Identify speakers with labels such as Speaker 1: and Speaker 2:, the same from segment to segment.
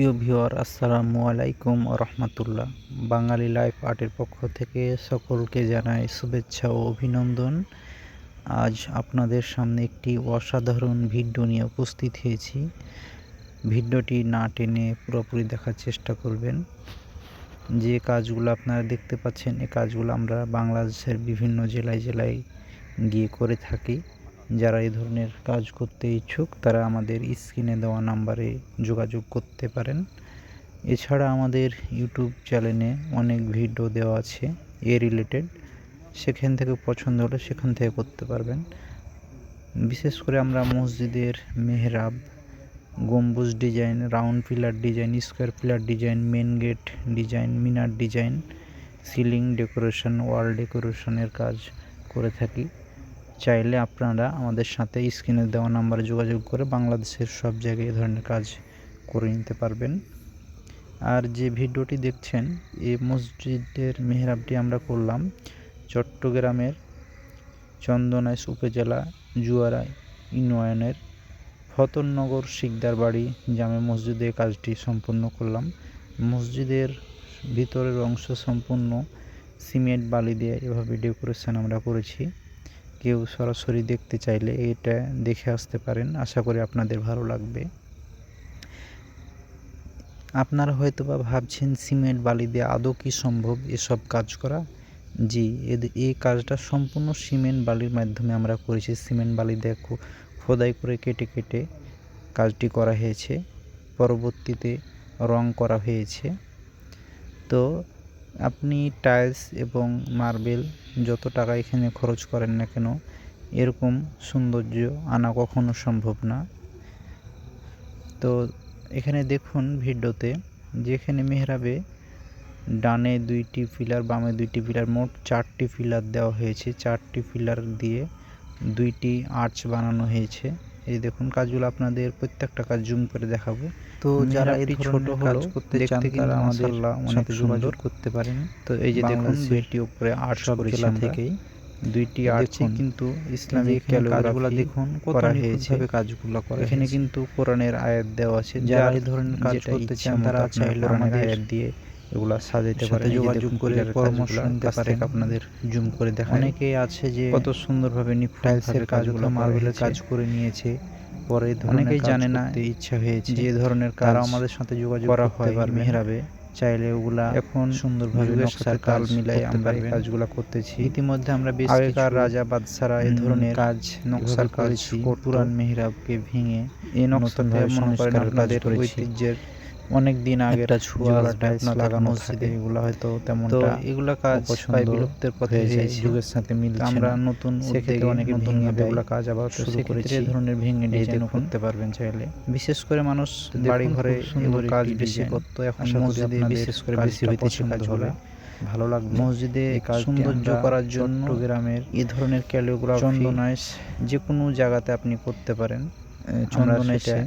Speaker 1: সুপ্রিয় ভিওয়ার আসসালামু আলাইকুম রহমতুল্লাহ। বাঙালি লাইফ আর্টের পক্ষ থেকে সকলকে জানাই শুভেচ্ছা ও অভিনন্দন। আজ আপনাদের সামনে একটি অসাধারণ ভিডিও নিয়ে উপস্থিত হয়েছি। ভিডিওটি না টেনে পুরোপুরি দেখার চেষ্টা করবেন। যে কাজগুলো আপনারা দেখতে পাচ্ছেন এই কাজগুলো আমরা বাংলাদেশের বিভিন্ন জেলায় জেলায় গিয়ে করে থাকি। যারা এই ধরনের কাজ করতে ইচ্ছুক, তারা আমাদের স্ক্রিনে দেওয়া নাম্বারে যোগাযোগ করতে পারেন। এছাড়া আমাদের ইউটিউব চ্যানেলে অনেক ভিডিও দেওয়া আছে, এ রিলেটেড। সেখান থেকে পছন্দ হলে সেখান থেকে করতে পারবেন। বিশেষ করে আমরা মসজিদের মেহরাব, গম্বুজ design, round pillar design, square pillar design, main gate design, মিনার ডিজাইন, সিলিং ডেকোরেশন, ওয়াল ডেকোরেশনের কাজ করে থাকি। চাইলে আপনারা আমাদের সাথে স্ক্রিনে দেওয়া নাম্বারে যোগাযোগ করে বাংলাদেশের সব জায়গায় এ ধরনের কাজ করে নিতে পারবেন। আর যে ভিডিওটি দেখছেন, এই মসজিদের মেহরাবটি আমরা করলাম চট্টগ্রামের চন্দনাইশ উপজেলা জুয়ারা ইউনিয়নের ফতননগর শিকদার বাড়ি জামে মসজিদে কাজটি সম্পূর্ণ করলাম। মসজিদের ভিতরের অংশ সম্পূর্ণ সিমেন্ট বালি দিয়ে এভাবে ডেকোরেশন আমরা করেছি। কেউ সরাসরি দেখতে চাইলে এটা দেখে আসতে পারেন। আশা করি আপনাদের ভালো লাগবে। আপনারা হয়তো বা ভাবছেন, সিমেন্ট, বালি দিয়ে আদৌ কি সম্ভব এসব কাজ করা? জি এই কাজটা সম্পূর্ণ সিমেন্ট, বালির মাধ্যমে আমরা করেছি। সিমেন্ট, বালি দিয়ে খোদাই করে কেটে কেটে কাজটি করা হয়েছে। পরবর্তীতে রং করা হয়েছে। তো, আপনি টাইলস এবং মার্বেল যত টাকা এখানে খরচ করেন না কেন, এরকম সৌন্দর্য আনা কখনো সম্ভব না। তো এখানে দেখুন ভিডিওতে, যেখানে মেহরাবে ডানে দুইটি পিলার, বামে দুইটি পিলার, মোট চারটি পিলার দেওয়া হয়েছে। চারটি পিলার দিয়ে দুইটি আর্চ বানানো হয়েছে। এই দেখুন কাজগুলো আপনাদের প্রত্যেকটা কাজ জুম করে দেখাবো। তো যারা এই ছোট কাজ করতে চান তারা আমাদের অনেক যোগাযোগ করতে পারেন। তো এই যে দেখুন দুইটি উপরে আর্চ করেছি থেকেই দুইটি আছে কিন্তু ইসলামিক কাজগুলো দেখুন কত হয়েছে। কাজগুলো করা এখানে কিন্তু কোরআনের আয়াত দেওয়া আছে। যারা এই ধরনের কাজ করতে চান তারা চাইলে কোরআনের আয়াত দিয়ে এগুলা সাজাইতে পারে যোগাযোগ করে পরামর্শ নিতে পারে আপনাদের জুম করে দেখা অনেকেই আছে যে কত সুন্দরভাবে টাইলসের কাজগুলো মার্বেলের কাজ করে নিয়েছে পরে অনেকেই জানে না ইচ্ছা হয়েছে। যে ধরনের কাজ আমাদের সাথে যোগাযোগ করা হয় বা মেহরাবে। চাইলে ওগুলা এখন সুন্দরভাবে নকশার কাল মিলাই আমরা এই কাজগুলো করতেছি। ইতিমধ্যে আমরা বেশ আগেকার রাজা বাদশারা এই ধরনের কাজ নকশার কাজ পুরান মেহরাবকে ভেঙে এই নকশাতে মনে করেন আপনাদের ঐতিহ্যের অনেক দিন আগে একটা ছোঁয়া লাগানো থাকে। এগুলো হয়তো তেমন তো এগুলা কাজ প্রায় বিলুপ্তের পথে যুগের সাথে মিল আমরা নতুন সেক্ষেত্রে অনেক নতুন এগুলো কাজ আবার শুরু করেছি। এই ধরনের ভেঙে ডিজাইন করতে পারবেন চাইলে। বিশেষ করে মানুষ বাড়ি ঘরে সুন্দর কাজ বেশি করতো এখন মসজিদে বিশেষ করে বেশি হইতেছে কাজগুলো ভালো লাগবে। মসজিদে সৌন্দর্য করার জন্য গ্রামের এই ধরনের ক্যালিওগ্রাফি চন্দনাইশ যে কোনো জায়গাতে আপনি করতে পারেন। চন্দনাইশে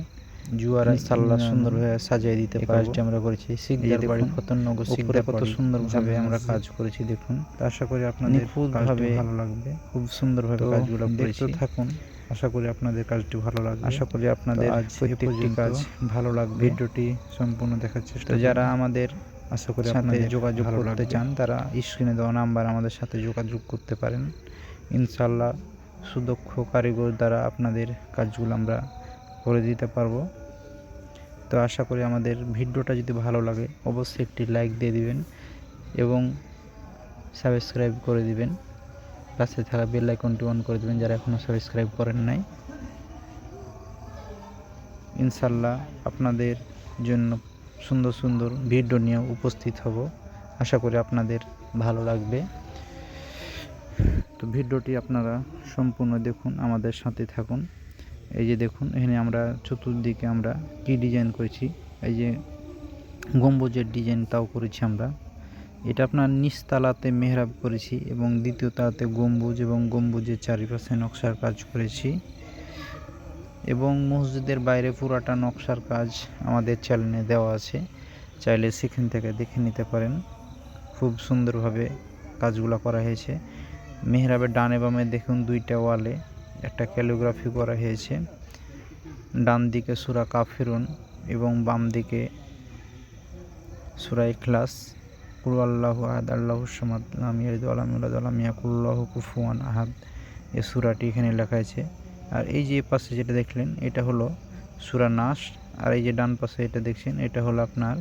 Speaker 1: জুয়ার সাল্লা সুন্দরভাবে সাজিয়ে দিতে কাজটি আমরা করেছি। শিখদের বাড়ি ফতনগর শিখদের কত সুন্দরভাবে আমরা কাজ করেছি দেখুন। আশা করি আপনাদের ভাবে ভালো লাগবে। খুব সুন্দরভাবে কাজগুলো দেখতে থাকুন। আশা করি আপনাদের কাজটি ভালো লাগবে। আশা করি আপনাদের প্রত্যেকটি কাজ ভালো লাগবে। ভিডিওটি সম্পূর্ণ দেখার চেষ্টা যারা আমাদের আশা করি আপনাদের যোগাযোগ করতে চান তারা স্ক্রিনে দেওয়া নাম্বার আমাদের সাথে যোগাযোগ করতে পারেন। ইনশাল্লাহ সুদক্ষ কারিগর দ্বারা আপনাদের কাজগুলো আমরা করে দিতে পারব। তো আশা করি আমাদের ভিডিওটা যদি ভালো লাগে, অবশ্যই একটি লাইক দিয়ে দিবেন এবং সাবস্ক্রাইব করে দিবেন। পাশে থাকা বেল আইকনটি অন করে দেবেন যারা এখনও সাবস্ক্রাইব করেন নাই। ইনশাল্লাহ আপনাদের জন্য সুন্দর সুন্দর ভিডিও নিয়ে উপস্থিত হব। আশা করি আপনাদের ভালো লাগবে। তো ভিডিওটি আপনারা সম্পূর্ণ দেখুন, আমাদের সাথে থাকুন। এই যে দেখুন, এখানে আমরা চতুর্দিকে আমরা কি ডিজাইন করেছি? এই যে গম্বুজের ডিজাইন তাও করেছি আমরা। এটা আপনার নিচতলাতে মেহরাব করেছি এবং দ্বিতীয় তালাতে গম্বুজ এবং গম্বুজের চারিপাশে নকশার কাজ করেছি। এবং মসজিদের বাইরে পুরাটা নকশার কাজ আমাদের চ্যানেলে দেওয়া আছে। চাইলে সেখান থেকে দেখে নিতে পারেন। খুব সুন্দরভাবে কাজগুলো করা হয়েছে। মেহরাবের ডানে বামে দেখুন দুইটা ওয়ালে। একটা ক্যালিগ্রাফি করা হয়েছে। ডান দিকে সুরা কাফিরুন এবং বাম দিকে সুরা ইখলাস। কুল আল্লাহ আহাদ, আল্লাহ সামাদ ইউলাদ ওয়ালাম ইয়াকুল্লাহু কুফুয়ান আহাদ। এ সুরাটি এখানে লেখা আছে। আর এই যে পাশে যেটা দেখলেন, এটা হলো সুরা নাস। আর এই যে ডান পাশে এটা দেখছেন, এটা হলো আপনার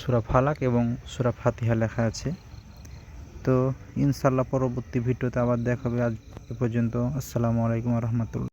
Speaker 1: সুরা ফালাক এবং সুরা ফাতিহা লেখা আছে। তো ইনশাল্লাহ পরবর্তী ভিডিওতে আবার দেখাবে আজ এ পর্যন্ত। আসসালামু আলাইকুম রহমতুল্লাহ।